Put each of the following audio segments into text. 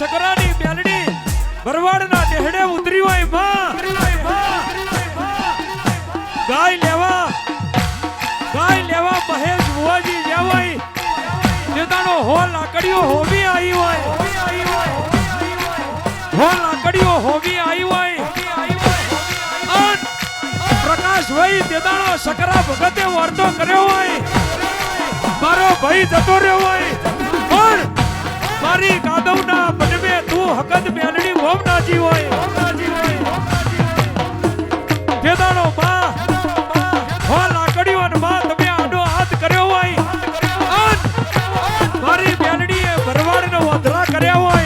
માં શકરાની મેલડી ભરવાડના દેહડે ઉતરી હોયમાં. ગાય લેવા ગાય લેવા મહેશ ભુવાજી લેવાય જેતાનો હો લાકડીઓ હોવી આવી હોય. હો લાકડીઓ હોવી આવી હોય. પ્રકાશ ભાઈ તેદાણો સકરા ભગતે વર્તો કર્યો હોય. મારો ભાઈ જતો રહ્યો હોય. મારી કાદવના મનમે તું હકદ મેલડી ઓમ નાજી હોય જેદાનો માં હો લાકડીઓ અને માં તમે આડો હાથ કર્યો હોય. મારી મેલડીએ ભરવાડને વધરા કર્યા હોય.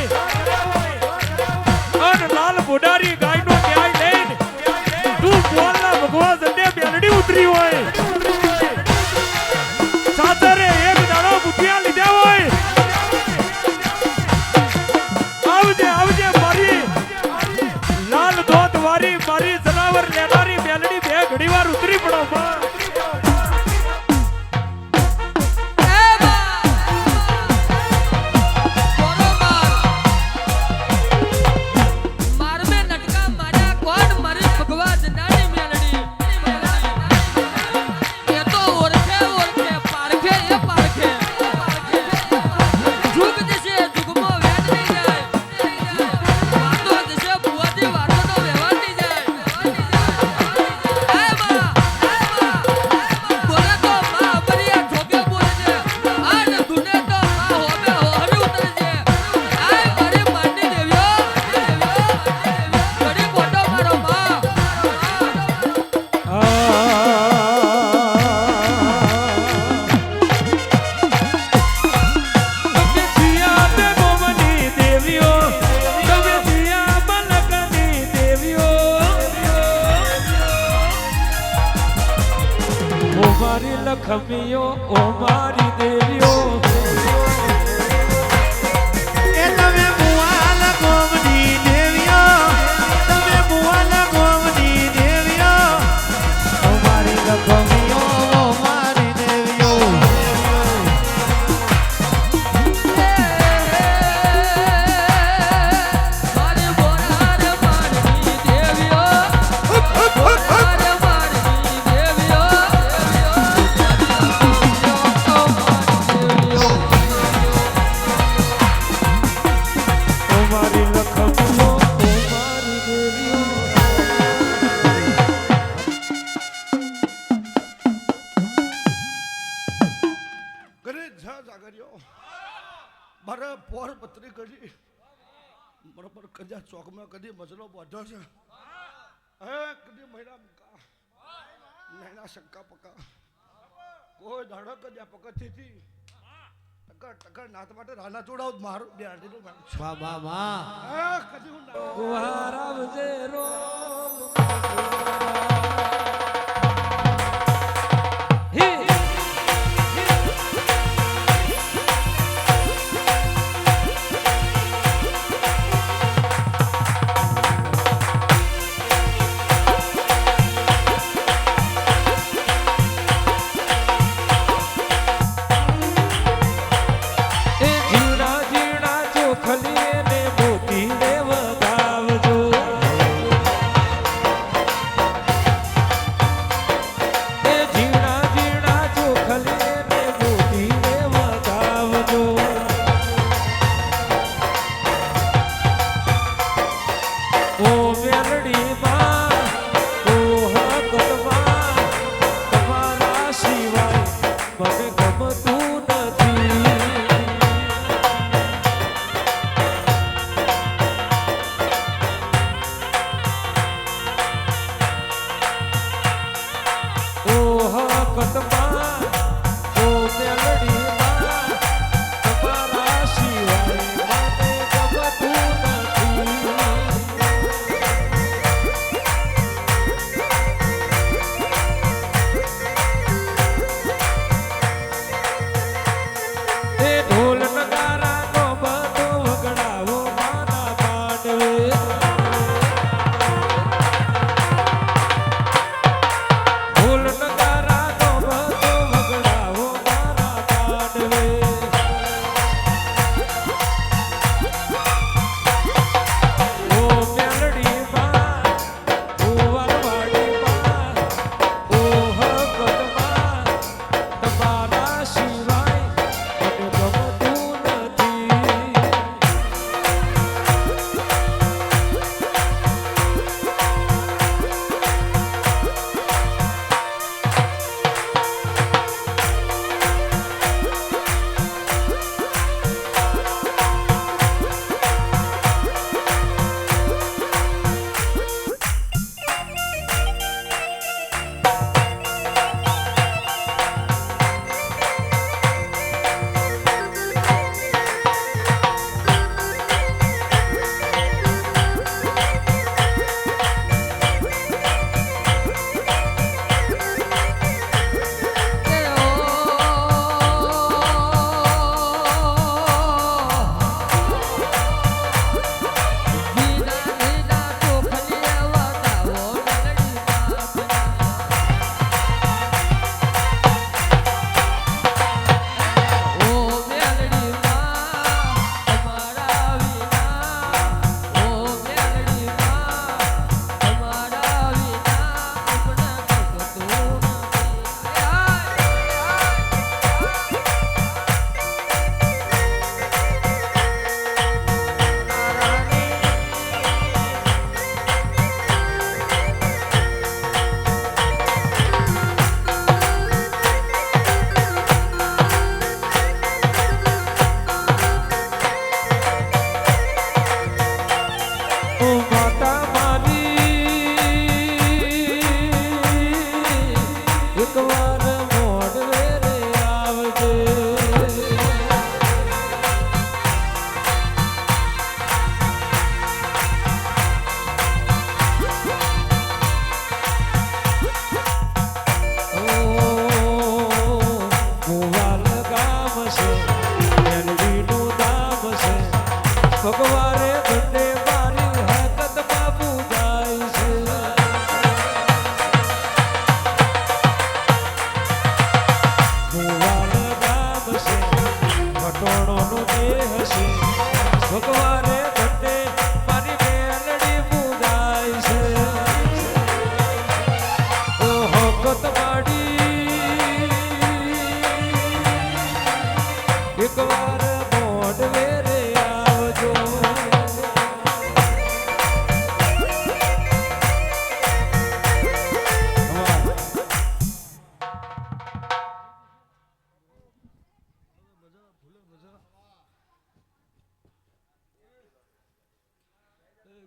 મારી લખમીઓ ઓ મારી દેવીઓ. મારે પોર પત્રી કરી. બરોબર કજા ચોકમાં કદી મજલો બધો છે. હે કદી મહિલા મુકા. નૈના શંકા પકા. કોઈ દાડો કદ્યા પકડતી હતી ટકર ટકર નાત માટે રાના જોડાવ મારું. બે આંટીનું હે કદી હું ના ગુહાર આવજે কবে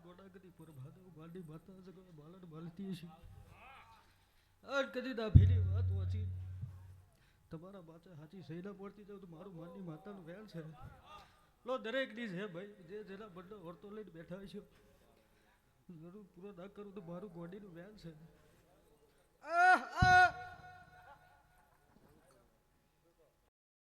ગોડાગરી પર ભાદવ બાંડી માતા જગત બાલડ બાલતી છે. આજ કદી ના ફેરી વાત વાંચી. તમારા માથે હાચી સહેલા પડતી જાવ તો મારું માનની માતાનું વેલ છે લો દરેકની છે ભાઈ. જે જેના બંને વર્તો લઈને બેઠા છે. જરૂર પૂરો ના કરું તો મારું ગોડીનું વેલ છે આહ,